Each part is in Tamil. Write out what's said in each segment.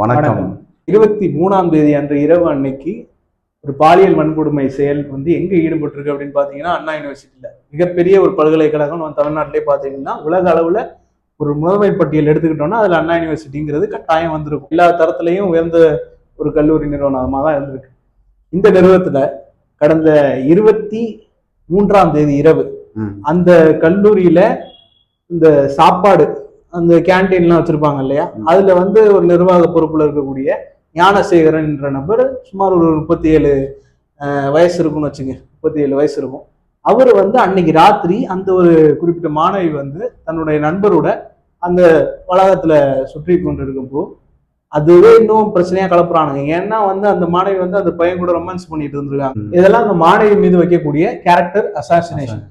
வணக்கம். இருபத்தி மூணாம் தேதி அன்று இரவு அன்னைக்கு ஒரு பாலியல் வன்கொடுமை செயல் வந்து எங்க ஈடுபட்டிருக்கு அப்படின்னு பாத்தீங்கன்னா அண்ணா யூனிவர்சிட்டியில. மிகப்பெரிய ஒரு பல்கலைக்கழகம் நம்ம தமிழ்நாட்டிலே பாத்தீங்கன்னா உலக அளவுல ஒரு முதன்மை பட்டியல் எடுத்துக்கிட்டோம்னா அதுல அண்ணா யூனிவர்சிட்டிங்கிறது கட்டாயம் வந்திருக்கும். எல்லா தரத்திலையும் உயர்ந்த ஒரு கல்லூரி நிறுவனமாக தான் இருந்திருக்கு. இந்த நிறுவனத்துல கடந்த இருபத்தி மூன்றாம் தேதி இரவு. அந்த கல்லூரியில இந்த சாப்பாடு அந்த கேன்டீன்லாம் வச்சிருப்பாங்க இல்லையா. அதுல வந்து ஒரு நிர்வாக பொறுப்புல இருக்கக்கூடிய ஞானசேகரன் என்ற நபர் சுமார் ஒரு முப்பத்தி ஏழு வயசு இருக்கும்னு வச்சுங்க. முப்பத்தி ஏழு வயசு இருக்கும். அவர் வந்து அன்னைக்கு ராத்திரி அந்த ஒரு குறிப்பிட்ட மாணவி வந்து தன்னுடைய நண்பரோட அந்த வளாகத்துல சுற்றி கொண்டு இருக்கும்போ அதுவே இன்னும் பிரச்சனையா கலப்புறானுங்க. ஏன்னா வந்து அந்த மாணவி வந்து அந்த பையன் கூட ரொமான்ஸ் பண்ணிட்டு இருந்திருக்காங்க. இதெல்லாம் அந்த மாணவி மீது வைக்கக்கூடிய கேரக்டர் அசாசினேஷன்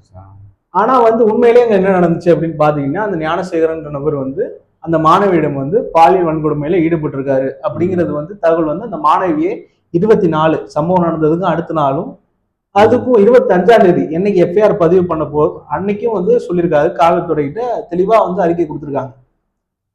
ஆனா வந்து உண்மையிலேயே அங்க என்ன நடந்துச்சு அப்படின்னு பாத்தீங்கன்னா அந்த ஞானசேகரன்ற நபர் வந்து அந்த மாணவியிடம் வந்து பாலியல் வன்கொடுமையில ஈடுபட்டிருக்காரு. அப்படிங்கிறது வந்து தகவல் வந்து அந்த மாணவியே இருபத்தி நாலு சம்பவம் நடந்ததுக்கும் அடுத்த நாளும் அதுக்கும் இருபத்தி அஞ்சாம் தேதி என்னைக்கு எஃப்ஐஆர் பதிவு பண்ண போ அன்னைக்கும் வந்து சொல்லியிருக்காரு. காவல்துறைகிட்ட தெளிவா வந்து அறிக்கை கொடுத்துருக்காங்க.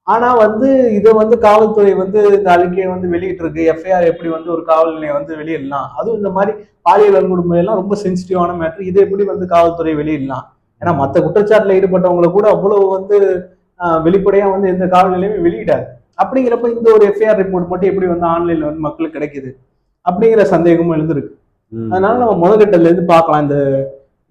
ஆனா வந்து இதை வந்து காவல்துறை வந்து இந்த அறிக்கையை வந்து வெளியிட்டிருக்கு. எஃப்ஐஆர் எப்படி வந்து ஒரு காவல் நிலையம் வந்து வெளியிடலாம்? அதுவும் இந்த மாதிரி பாலியல் வன்கொடுமை எல்லாம் ரொம்ப சென்சிட்டிவான மேட்ரு இதை எப்படி வந்து காவல்துறை வெளியிடலாம்? ஏன்னா மற்ற குற்றச்சாட்டுல ஈடுபட்டவங்களை கூட அவ்வளவு வந்து வெளிப்படையா வந்து எந்த காவல் நிலையமே வெளியிடாது. அப்படிங்கிறப்ப இந்த ஒரு எஃப்ஐஆர் ரிப்போர்ட் மட்டும் எப்படி வந்து ஆன்லைன்ல வந்து மக்களுக்கு கிடைக்குது? அப்படிங்கிற சந்தேகமும் எழுந்திருக்கு. அதனால நம்ம முதற்கட்டத்துல இருந்து பார்க்கலாம். இந்த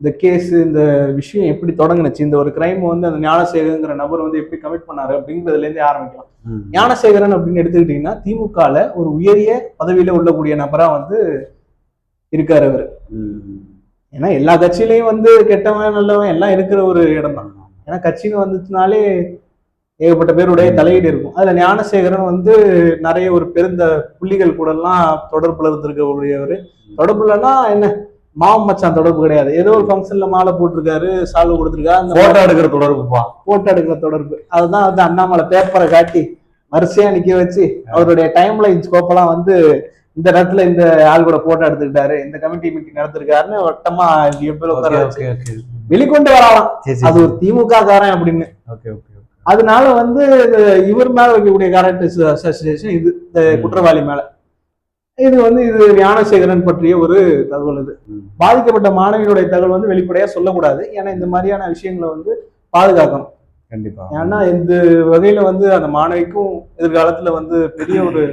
இந்த கேஸ் இந்த விஷயம் எப்படி தொடங்குனுச்சு? இந்த ஒரு கிரைம் வந்து அந்த ஞானசேகரங்கிற நபர் வந்து எப்படி கமிட் பண்ணாரு? அப்படிங்கிறதுல இருந்தே ஆரம்பிக்கலாம். ஞானசேகரன் அப்படின்னு எடுத்துக்கிட்டீங்கன்னா திமுகல ஒரு உயரிய பதவியில உள்ளக்கூடிய நபரா வந்து இருக்காரு அவர். ஏன்னா எல்லா கட்சியிலையும் வந்து கெட்டவன் நல்லவன் எல்லாம் இருக்கிற ஒரு இடம் தான் ஏன்னா கட்சின்னு வந்துச்சுனாலே ஏகப்பட்ட பேருடைய தலையீடு இருக்கும். அதுல ஞானசேகரன் வந்து நிறைய ஒரு பெருந்த புள்ளிகள் கூட எல்லாம் தொடர்புல இருந்திருக்கக்கூடியவர் தொடர்புலன்னா என்ன? மாமன் மச்சான் தொடர்பு கிடையாது. ஏதோ ஒரு ஃபங்க்ஷன்ல மாலை போட்டிருக்காரு சால்வு கொடுத்துருக்காரு அந்த போட்டோ எடுக்கிற தொடர்புப்பா போட்டோ எடுக்கிற தொடர்பு. அதுதான் வந்து அண்ணாமலை பேப்பரை காட்டி வரிசையா நிக்க வச்சு அவருடைய டைம் லைன் ஸ்கோப்பெல்லாம் வந்து இந்த இடத்துல இந்த ஆள் கூட போட்டோ எடுத்துக்கிட்டாரு இந்த கமிட்டி மீட்டிங் நடத்திருக்காருன்னு வட்டமா வெளிக்கொண்டு வரலாம் அது ஒரு திமுக காரன் அப்படின்னு. அதனால வந்து இவர் மேல வைக்கக்கூடிய அசோசியேஷன் இது குற்றவாளி மேல. இது வந்து இது ஞானசேகரன் பற்றிய ஒரு தகவல் இது. பாதிக்கப்பட்ட மாணவியினுடைய தகவல் வந்து வெளிப்படையா சொல்லக்கூடாது. ஏன்னா இந்த மாதிரியான விஷயங்களை வந்து பாதுகாக்கணும். கண்டிப்பா. ஏன்னா இந்த வகையில வந்து அந்த மாணவிக்கும் எதிர்காலத்துல வந்து பெரிய ஒரு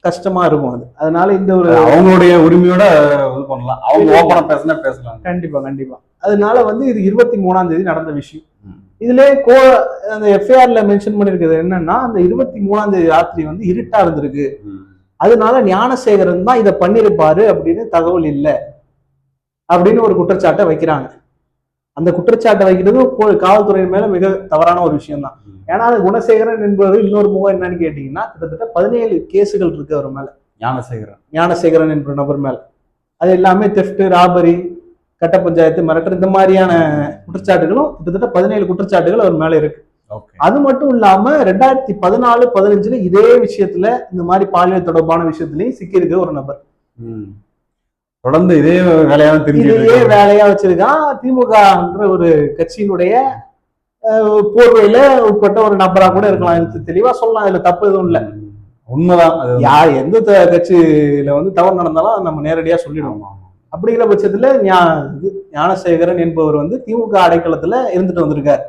கஷ்டமா இருக்கும் அது. அதனால இந்த ஒரு அவங்களுடைய உரிமையோட இது பண்ணலாம். அவங்க ஓப்பனா பேசினா பேசலாம். கண்டிப்பா கண்டிப்பா. அதனால வந்து இது இருபத்தி மூணாம் தேதி நடந்த விஷயம். இதுல கோ அந்த எஃப்ஐஆர்ல மென்ஷன் பண்ணிருக்கிறது என்னன்னா அந்த இருபத்தி மூணாம் தேதி ராத்திரி வந்து இருட்டா இருந்திருக்கு. அதனால ஞானசேகரன் தான் இதை பண்ணிருப்பாரு அப்படின்னு தகவல் இல்லை. அப்படின்னு ஒரு குற்றச்சாட்டை வைக்கிறாங்க. அந்த குற்றச்சாட்டை வைக்கிறது காவல்துறையின் மேல மிக தவறான ஒரு விஷயம் தான் ஏன்னா அது குணசேகரன் என்பவர் இன்னொரு முகம் என்னன்னு கேட்டீங்கன்னா கிட்டத்தட்ட பதினேழு கேஸுகள் இருக்கு அவர் மேல. ஞானசேகரன். ஞானசேகரன் என்ற நபர் மேல. அது எல்லாமே தெஃப்ட் ராபரி கட்ட பஞ்சாயத்து மிரட்டல் இந்த மாதிரியான குற்றச்சாட்டுகளும் கிட்டத்தட்ட பதினேழு குற்றச்சாட்டுகள் அவர் மேல இருக்கு. அது மட்டும் இல்லாம ரெண்டாயிரத்தி பதினாலு பதினஞ்சுல இதே விஷயத்துல இந்த மாதிரி பாலியல் தொடர்பான விஷயத்திலையும் சிக்கியிருக்க ஒரு நபர். தொடர்ந்து இதே வேலையா இதையே தெரிஞ்சு வேலையா வச்சிருக்கான். திமுகன்ற ஒரு கட்சியினுடைய போர்வையில உட்பட்ட ஒரு நபரா கூட இருக்கலாம். இது தெளிவா சொல்லலாம். இதுல தப்பு எதுவும் இல்ல. உண்மைதான். யார் எந்த கட்சியில வந்து தவறு நடந்தாலும் நம்ம நேரடியா சொல்லிடுவோம். அப்படிங்கிற பட்சத்துல ஞா- இது ஞானசேகரன் என்பவர் வந்து திமுக அடைக்கலத்துல இருந்துட்டு வந்திருக்காரு.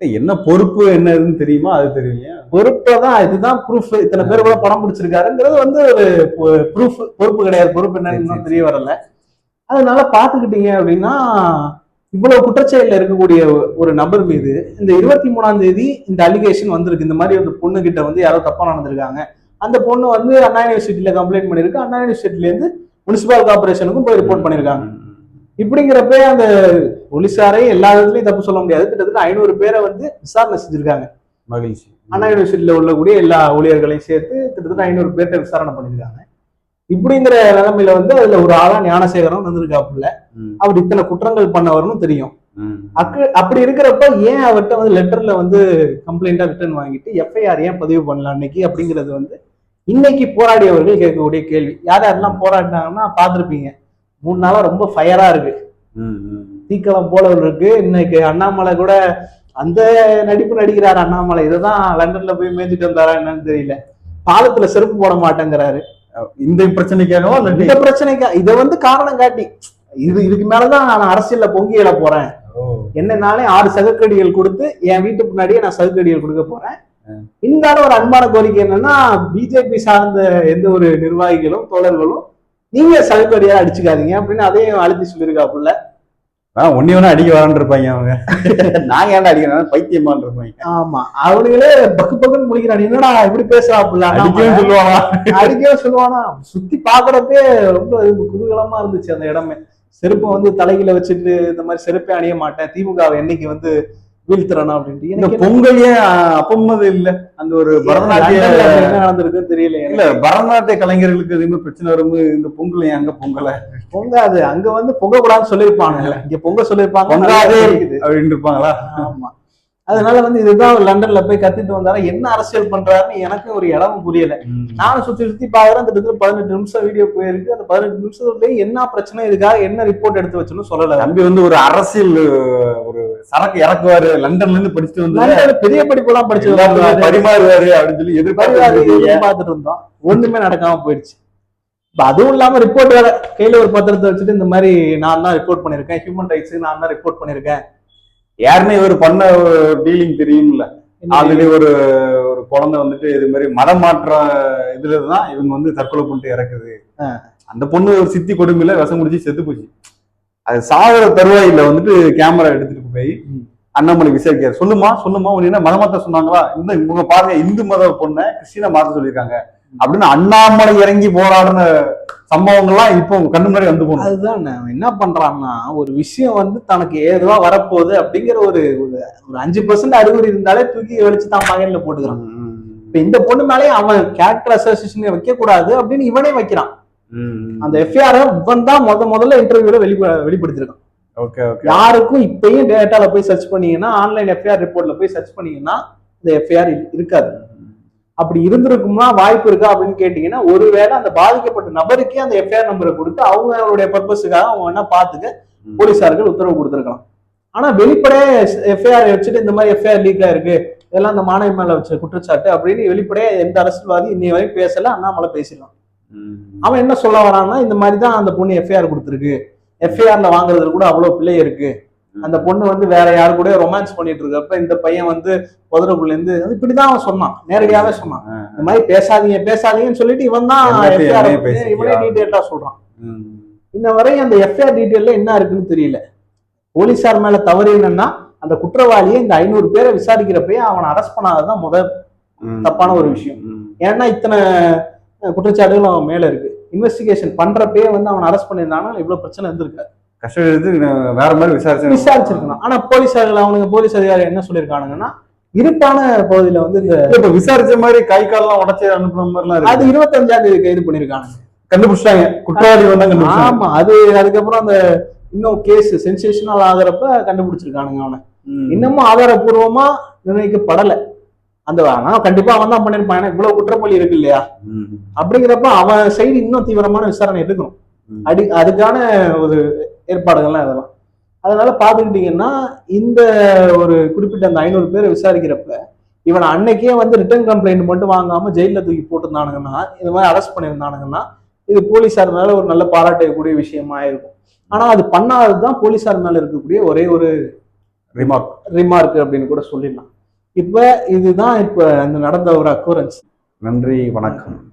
என்ன பொறுப்பு என்ன இதுன்னு தெரியுமா? அது தெரியலையா பொறுப்பதான் இதுதான் ப்ரூஃப் இத்தனை பேர் கூட படம் பிடிச்சிருக்காருங்கிறது வந்து ஒரு ப்ரூஃப் பொறுப்பு கிடையாது. பொறுப்பு என்னன்னு தெரிய வரல. அதனால பாத்துக்கிட்டீங்க அப்படின்னா இவ்வளவு குற்றச்செயல்ல இருக்கக்கூடிய ஒரு நபர் மீது இந்த இருபத்தி மூணாம் தேதி இந்த அலிகேஷன் வந்திருக்கு. இந்த மாதிரி ஒரு பொண்ணு கிட்ட வந்து யாரோ தப்பா நடந்திருக்காங்க. அந்த பொண்ணு வந்து அண்ணா யூனிவர்சிட்டியில கம்ப்ளைண்ட் பண்ணிருக்கு அண்ணா யூனிவர்சிட்டில இருந்து முனிசிபல் கார்பரேஷனுக்கும் போய் ரிப்போர்ட் பண்ணிருக்காங்க இப்படிங்கிறப்ப அந்த போலீஸாரே எல்லா இடத்துலயும் தப்பு சொல்ல முடியாது. கிட்டத்தட்ட ஐநூறு பேரை வந்து விசாரணை செஞ்சிருக்காங்க. மகிழ்ச்சி. அண்ணா யூனிவர்சிட்டியில உள்ளக்கூடிய எல்லா ஊழியர்களையும் சேர்த்து கிட்டத்தட்ட ஐநூறு பேர்கிட்ட விசாரணை பண்ணியிருக்காங்க. இப்படிங்கிற நிலைமையில வந்து அதுல ஒரு ஆளா ஞானசேகரன் வந்திருக்காப்புல. அவர் இத்தனை குற்றங்கள் பண்ணவர்னு தெரியும். அப்படி இருக்கிறப்ப ஏன் அவர்கிட்ட வந்து லெட்டர்ல வந்து கம்ப்ளைண்டா ரிட்டர்ன் வாங்கிட்டு எஃப்ஐஆர் ஏன் பதிவு பண்ணல அன்னைக்கு அப்படிங்கிறது வந்து இன்னைக்கு போராடியவர்கள் கேட்கக்கூடிய கேள்வி. யார் யாரெல்லாம் போராடினாங்கன்னா பார்த்திருப்பீங்க. மூணு நாளா ரொம்ப ஃபயரா இருக்கு. தீக்களம் போல இருக்கு. இன்னைக்கு அண்ணாமலை கூட அந்த நடிப்பு நடிக்கிறார் அண்ணாமலை. இதுதான் லண்டன்ல போய் மேய்ஞ்சிட்டு வந்தாரா என்னன்னு தெரியல. பாலத்துல செருப்பு போட மாட்டேங்கிறாரு. இந்த பிரச்சனைக்காகவா இந்த பிரச்சனைக்கு இதை வந்து காரணம் காட்டி. இது இதுக்கு மேலதான் நான் அரசியல்ல பொங்கி எழ போறேன். ஓ, என்னனாலே ஆறு சகக்கடிகள் கொடுத்து என் வீட்டு முன்னாடியே நான் சகக்கடிகள் கொடுக்க போறேன். இருந்தாலும் ஒரு அன்பான கோரிக்கை என்னன்னா பிஜேபி சார்ந்த எந்த ஒரு நிர்வாகிகளும் தோழர்களும் நீங்க சகக்கடியா அடிச்சுக்காதீங்க அப்படின்னு அதையும் அழுத்தி சொல்லியிருக்காப்புல. ஆ, ஒண்ணி ஒண்ணு அடிக்க வரான்னு இருப்பாங்க அவங்க. நாங்க ஏன்டா அடிக்கிறோம்? பைத்தியமான் இருப்பாங்க. ஆமா. அவனுங்களே பக்கு பக்குன்னு முடிக்கிறான். என்னடா இப்படி பேசுறாப்புல? அடிக்கவே சொல்லுவாங்க அடிக்கவே சொல்லுவானா? சுத்தி பாக்குறப்பே ரொம்ப குதூகலமா இருந்துச்சு அந்த இடமே. செருப்பை வந்து தலையில வச்சுட்டு இந்த மாதிரி செருப்பே அணிய மாட்டேன். திமுகவை என்னைக்கு வந்து வீழ்த்துறணும் அப்படின்ட்டு. இந்த எனக்கு பொங்கல் ஏன் அப்பமது இல்ல? அந்த ஒரு பரதநாட்டிய என்ன நடந்திருக்குன்னு தெரியல. இல்ல பரதநாட்டிய கலைஞர்களுக்கு எதுவுமே பிரச்சனை வரும்போது இந்த பொங்கல் ஏன் அங்க பொங்கல? பொங்காது அங்க வந்து பொங்க கூடாதுன்னு சொல்லியிருப்பாங்க இங்க பொங்க சொல்லியிருப்பாங்க பொங்காதே. அப்படின்னு இருப்பாங்களா? ஆமா. அதனால வந்து இதுதான் லண்டன்ல போய் கத்திட்டு வந்தாரு என்ன அரசியல் பண்றாருன்னு எனக்கு ஒரு இடம் புரியல. நானும் சுத்தி சுத்தி பாக்குறேன் கிட்டத்தட்ட பதினெட்டு நிமிஷம் வீடியோ போயிருக்கு. அந்த பதினெட்டு நிமிஷத்துலயே என்ன பிரச்சனை இதுக்காக என்ன ரிப்போர்ட் எடுத்து வச்சுன்னு சொல்லல. தம்பி வந்து ஒரு அரசியல் ஒரு சரக்கு இறக்குவாரு லண்டன்ல இருந்து படிச்சுட்டு வந்து பெரிய படிப்பு எல்லாம் படிச்சு பரிமாறுவாரு அப்படின்னு சொல்லி எதிர்பார்த்து பார்த்துட்டு இருந்தோம். ஒண்ணுமே நடக்காம போயிடுச்சு. இப்ப அதுவும் இல்லாம ரிப்போர்ட் வேற. கையில ஒரு பத்திரத்தை வச்சுட்டு இந்த மாதிரி நான் தான் ரிப்போர்ட் பண்ணிருக்கேன் ஹியூமன் ரைட்ஸ் நான் தான் ரிப்போர்ட் பண்ணிருக்கேன் யாருமே இவர் பண்ண டீலிங் தெரியும்ல. ஆல்ரெடி ஒரு ஒரு குழந்தை வந்துட்டு இது மாதிரி மதம் மாற்ற இதுலதான் இவங்க வந்து தற்கொலை பண்ணிட்டு இறக்குது. அந்த பொண்ணு ஒரு சித்தி கொடுமையில விஷம் முடிச்சு செத்து போச்சு. அது சாகர தருவாயில வந்துட்டு கேமரா எடுத்துட்டு போய். அண்ணாமலை விசாரிக்காரு சொல்லுமா சொல்லுமா உன்னை என்ன மதம் மாத்த சொன்னாங்களா? இந்த இவங்க பாருங்க இந்து மத பொண்ணை கிறிஸ்டினா மாத்த சொல்லியிருக்காங்க. அப்படின்னு அண்ணாமலை இறங்கி போராடின சம்பவங்கள்லாம் இப்போ உங்க கண்ணு முன்னாடி வந்து போகணும் அதுதான். என்ன பண்றான்னா ஒரு விஷயம் வந்து தனக்கு ஏதுவா வரப்போகுது அப்படிங்கிற ஒரு ஒரு- அஞ்சு பர்சன்ட் அறிகுறி இருந்தாலே தூக்கி வெளிச்சு தான் மகன்ல போட்டுக்கிறான். இப்ப இந்த பொண்ணு மேலே அவன் கேரக்டர் அசோசியேஷன் வைக்க கூடாது அப்படின்னு இவனே வைக்கிறான். அந்த எஃப்ஐஆர் இவன் தான் முத முதல்ல இன்டர்வியூல வெளி வெளிப்படுத்திருக்கான். Okay okay. யாருக்கும் இப்பயும் டேட்டால போய் சர்ச் பண்ணீங்கன்னா ஆன்லைன் எஃப்ஐஆர் ரிப்போர்ட்ல போய் சர்ச் பண்ணீங்கன்னா இந்த எஃப்ஐஆர் இருக்காது. அப்படி இருந்திருக்கும்னா வாய்ப்பு இருக்கா அப்படின்னு கேட்டீங்கன்னா ஒருவேளை அந்த பாதிக்கப்பட்ட நபருக்கே அந்த எஃப்ஐஆர் நம்பரை கொடுத்து அவங்களுடைய பர்பஸுக்காக அவங்க வேணா பார்த்துக்க போலீசார்கள் உத்தரவு கொடுத்துருக்கலாம். ஆனா வெளிப்படையா எஃப்ஐஆர் வச்சுட்டு இந்த மாதிரி எஃப்ஐஆர் லீக் ஆயிருக்கு இதெல்லாம் அந்த மாணவி மேல வச்ச குற்றச்சாட்டு அப்படின்னு வெளிப்படையா எந்த அரசியல்வாதி இன்னை வரைக்கும் பேசல அண்ணாமலை பேசிடலாம். அவன் என்ன சொல்ல வரான்னா இந்த மாதிரி தான் அந்த பொண்ணு எஃப்ஐஆர் கொடுத்துருக்கு. எஃப்ஐஆர்ல வாங்குறதுல கூட அவ்வளவு பிள்ளை இருக்கு. அந்த பொண்ணு வந்து வேற யாரு கூட ரொமான்ஸ் பண்ணிட்டு இருக்கப்ப இந்த பையன் வந்து புதரக்குள்ள இருந்து இப்படிதான் அவன் சொன்னான் நேரடியாவே சொன்னான் இந்த மாதிரி பேசாதீங்க பேசாதீங்கன்னு சொல்லிட்டு இவன் தான்? இவனே டீட்டெயிலா சொல்றான் ம். இன்ன வரை அந்த எஃப்ஐஆர் டீட்டெயில்ல என்ன இருக்குன்னு தெரியல போலீசார் மேல தவறு என்னன்னா அந்த குற்றவாளியை இந்த ஐநூறு பேரை விசாரிக்கிறப்பயே அவனை அரெஸ்ட் பண்ணாததான் முத. தப்பான ஒரு விஷயம். ஏன்னா இத்தனை குற்றச்சாட்டுகள் அவன் மேல இருக்கு இன்வெஸ்டிகேஷன் பண்றப்பயே வந்து அவன் அரெஸ்ட் பண்ணியிருந்தாங்கன்னா இவ்வளவு பிரச்சனை இருந்திருக்காது கஷ்டம் எடுத்து வேற மாதிரி விசாரிச்சு விசாரிச்சிருக்கணும். ஆனா போலீசார்கள் அவனுங்க போலீஸ் அதிகாரி என்ன சொல்லியிருக்கானுங்கன்னா இருப்பான பகுதியில வந்து இந்த இப்ப விசாரிச்ச மாதிரி கை கால்லாம் உடச்சி அனுப்புற மாதிரிலாம் அது இருபத்தஞ்சாம் தேதி கைது பண்ணிருக்கானுங்க கண்டுபிடிச்சிட்டாங்க. குற்றவாளி வந்தா கண்டுபிடிச்சாங்க ஆமா அது அதுக்கப்புறம் அந்த இன்னும் கேஸ் சென்சேஷனல் ஆகுறப்ப கண்டுபிடிச்சிருக்கானுங்க அவனை. இன்னமும் ஆதாரபூர்வமா நிர்ணயிக்கப்படல. அந்த ஆனா கண்டிப்பா அவன் தான் பண்ணிருப்பான். ஏன்னா இவ்வளவு குற்றப்பள்ளி இருக்கு இல்லையா. அப்படிங்கிறப்ப அவன் சைடு இன்னும் தீவிரமான விசாரணை எடுக்கணும். அடி அதுக்கான ஒரு ஏற்பாடுகள்லாம் இதெல்லாம் அதனால பாத்துக்கிட்டீங்கன்னா இந்த ஒரு குறிப்பிட்ட அந்த ஐநூறு பேரை விசாரிக்கிறப்ப இவன் அன்னைக்கே வந்து ரிட்டர்ன் கம்ப்ளைண்ட் மட்டும் வாங்காம ஜெயில தூக்கி போட்டிருந்தானுங்கன்னா இந்த மாதிரி அரெஸ்ட் பண்ணியிருந்தானுங்கன்னா இது போலீசார் மேல ஒரு நல்ல பாராட்டக்கூடிய விஷயமா இருக்கும். ஆனா அது பண்ணாததுதான் போலீசார் மேல இருக்கக்கூடிய ஒரே ஒரு ரிமார்க் ரிமார்க் அப்படின்னு கூட சொல்லிடலாம். இப்ப இதுதான் இப்ப அந்த நடந்த ஒரு அக்குரன்ஸ் நன்றி வணக்கம்.